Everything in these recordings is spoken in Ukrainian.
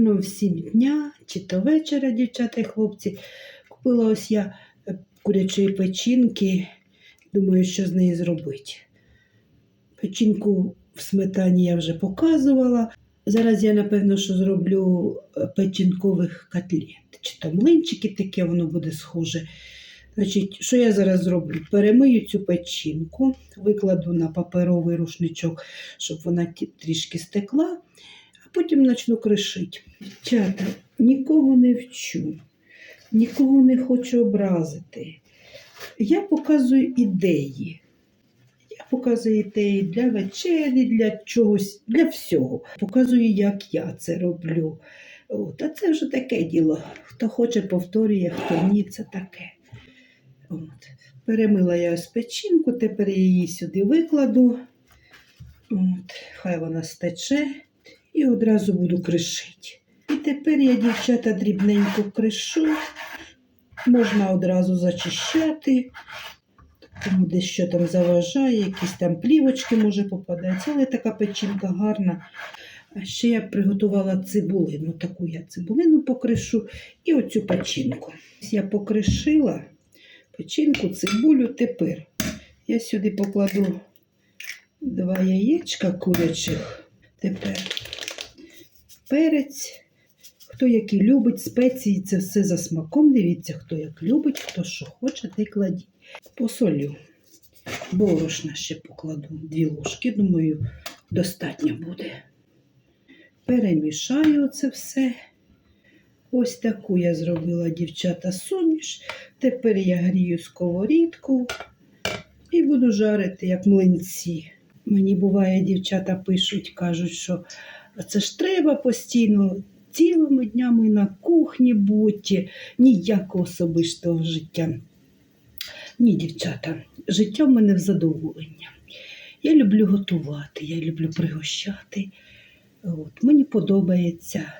гарного всім дня, чи то вечора, дівчата і хлопці. Купила ось я е, курячої печінки. Думаю, що з неї зробити. Печінку в сметані я вже показувала. Зараз я, напевно, що зроблю е, печінкових котлет. Чи то млинчики таке, воно буде схоже. Значить, що я зараз зроблю? Перемию цю печінку, викладу на паперовий рушничок, щоб вона трішки стекла, потім почну кришити. Дівчата, нікого не вчу, нікого не хочу образити. Я показую ідеї. Я показую ідеї для вечері, для чогось, для всього. Показую, як я це роблю. От, а це вже таке діло. Хто хоче, повторює, хто ні, це таке. От. Перемила я ось печінку, тепер я її сюди викладу. От. Хай вона стече і одразу буду кришити. І тепер я, дівчата, дрібненько кришу. Можна одразу зачищати. Тому десь там заважає, якісь там плівочки може попадаються, але така печінка гарна. А ще я приготувала цибулину. Таку я цибулину покришу і оцю печінку. Я покришила печінку, цибулю. Тепер я сюди покладу два яєчка курячих. Тепер перець. Хто який любить спеції, це все за смаком. Дивіться, хто як любить, хто що хоче, та й кладіть. Посолю. Борошна ще покладу дві ложки, думаю, достатньо буде. Перемішаю це все. Ось таку я зробила дівчата суміш. Тепер я грію сковорідку і буду жарити, як млинці. Мені буває, дівчата пишуть, кажуть, що це ж треба постійно цілими днями на кухні бути, ніякого особистого життя. Ні, дівчата, життя в мене в задоволення. Я люблю готувати, я люблю пригощати. От, мені подобається.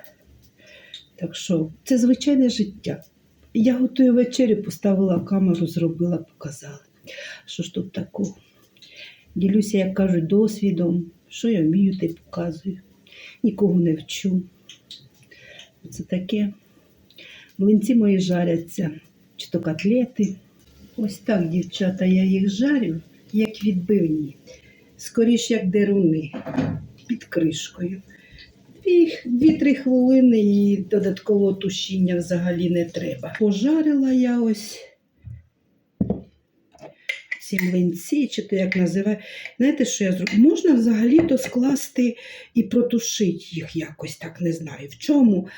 Так що це звичайне життя. Я готую вечерю, поставила камеру, зробила, показала. Що ж тут такого? Ділюся, як кажуть, досвідом, що я вмію, й показую. Нікого не вчу. Це таке. Млинці мої жаряться, чи то котлети. Ось так, дівчата, я їх жарю, як відбивні. Скоріш, як деруни під кришкою. Дві- Дві-три хвилини і додаткового тушіння взагалі не треба. Пожарила я ось ці млинці, чи то як називаю. Знаєте, що я зроблю? Можна взагалі-то скласти і протушити їх якось, так не знаю в чому.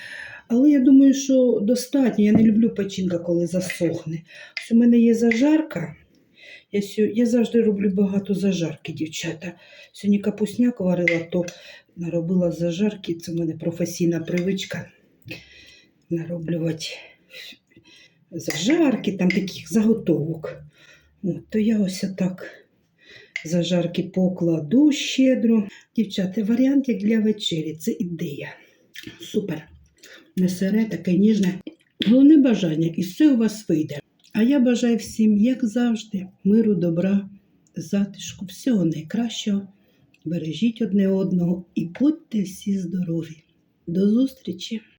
Але я думаю, що достатньо. Я не люблю печінка, коли засохне. У мене є зажарка. Я, сьо- я завжди роблю багато зажарки, дівчата. Сьогодні капусняк варила, то наробила зажарки. Це в мене професійна привичка нароблювати зажарки, там таких заготовок. От, то я ось так зажарки покладу щедро. Дівчата, варіант як для вечері. Це ідея. Супер. Не сире, таке ніжне. Головне бажання, і все у вас вийде. А я бажаю всім, як завжди, миру, добра, затишку, всього найкращого. Бережіть одне одного і будьте всі здорові. До зустрічі!